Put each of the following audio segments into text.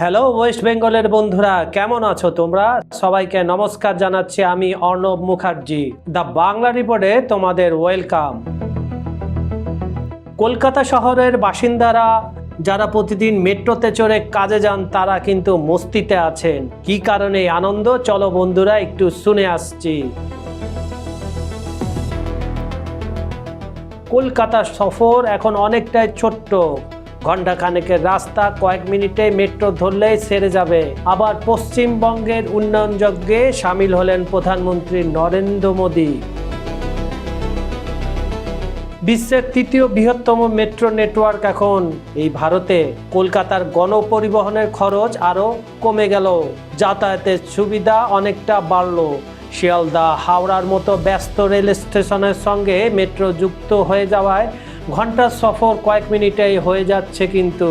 Hello West বেঙ্গলের বন্ধুরা, কেমন আছো তোমরা? সবাইকে নমস্কার জানাচ্ছি আমি অর্ণব মুখার্জি দ্য বাংলা রিপোর্টে তোমাদের ওয়েলকাম কলকাতা শহরের বাসিন্দারা, যারা প্রতিদিন মেট্রোতে চড়ে কাজে যান, তারা কিন্তু মস্তিতে আছেন। কি কারণে আনন্দ? চলো বন্ধুরা, একটু শুনে আসছি। কলকাতা সফর এখন অনেকটাই ছোট্ট। ঘণ্টা খানেকের রাস্তা কয়েক মিনিটে মেট্রো ধরলেই সেরে যাবে। আবার পশ্চিমবঙ্গের উন্নয়ন যজ্ঞে সামিল হলেন প্রধানমন্ত্রী নরেন্দ্র মোদী। বিশ্বের তৃতীয় বৃহত্তম মেট্রো নেটওয়ার্ক এখন। এই ভারতে কলকাতার গণপরিবহনের খরচ আরও কমে গেল। যাতায়াতের সুবিধা অনেকটা বাড়ল। শিয়ালদা, হাওড়ার মতো ব্যস্ত রেল স্টেশনের সঙ্গে মেট্রো যুক্ত হয়ে যাওয়ায় ঘণ্টার সফর কয়েক মিনিটেই হয়ে যাচ্ছে কিন্তু।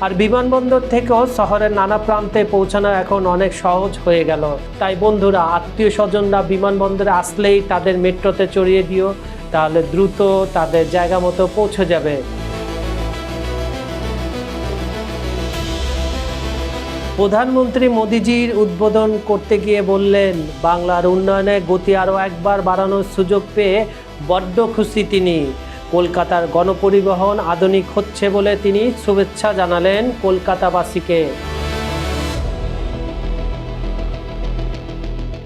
আর বিমানবন্দর থেকেও শহরের নানা প্রান্তে পৌঁছানো এখন অনেক সহজ হয়ে গেল। তাই বন্ধুরা, আত্মীয় স্বজনরা বিমানবন্দরে আসলেই তাদের মেট্রোতে চড়িয়ে দিও, তাহলে দ্রুত তাদের জায়গা মতো পৌঁছে যাবে। প্রধানমন্ত্রী মোদিজির উদ্বোধন করতে গিয়ে বললেন, বাংলার উন্নয়নে গতি আরও একবার বাড়ানোর সুযোগ পেয়ে বড্ড খুশি তিনি। কলকাতার গণপরিবহন আধুনিক হচ্ছে বলে তিনি শুভেচ্ছা জানালেন কলকাতাবাসীকে।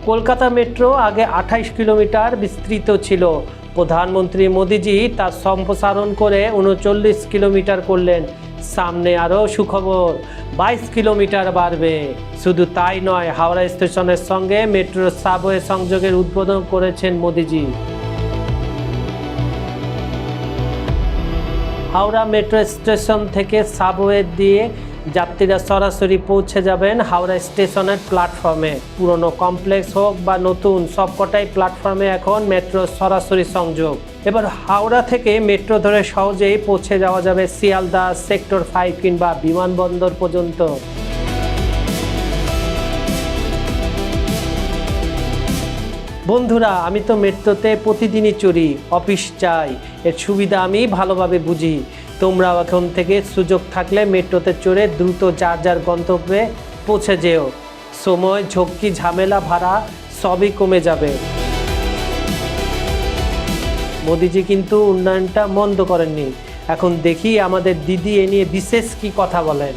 কলকাতা মেট্রো আগে আঠাইশ কিলোমিটার বিস্তৃত ছিল। প্রধানমন্ত্রী মোদিজি তার সম্প্রসারণ করে উনচল্লিশ কিলোমিটার করলেন। সামনে আরও সুখবর, বাইশ কিলোমিটার বাড়বে। শুধু তাই নয়, হাওড়া স্টেশনের সঙ্গে মেট্রো সাবওয়ে সংযোগের উদ্বোধন করেছেন মোদিজি। হাওড়া মেট্রো স্টেশন থেকে সাবওয়ে দিয়ে যাত্রীরা সরাসরি পৌঁছে যাবেন হাওড়া স্টেশনের প্ল্যাটফর্মে। পুরনো কমপ্লেক্স হোক বা নতুন, সবকটাই প্ল্যাটফর্মে এখন মেট্রো সরাসরি সংযোগ। এবার হাওড়া থেকে মেট্রো ধরে সহজেই পৌঁছে যাওয়া যাবে শিয়ালদা সেক্টর ফাইভ কিংবা বিমানবন্দর পর্যন্ত। বন্ধুরা, আমি তো মেট্রোতে প্রতিদিনই চড়ি। অফিস চাই এর সুবিধা আমি ভালোভাবে বুঝি। তোমরা এখন থেকে সুযোগ থাকলে মেট্রোতে চড়ে দ্রুত যার যার গন্তব্যে পৌঁছে যেও। সময়, ঝক্কি, ঝামেলা ভাড়া সবই কমে যাবে। মোদিজি কিন্তু উন্নয়নটা মন্দ করেননি। এখন দেখি আমাদের দিদি এ নিয়ে বিশেষ কি কথা বলেন।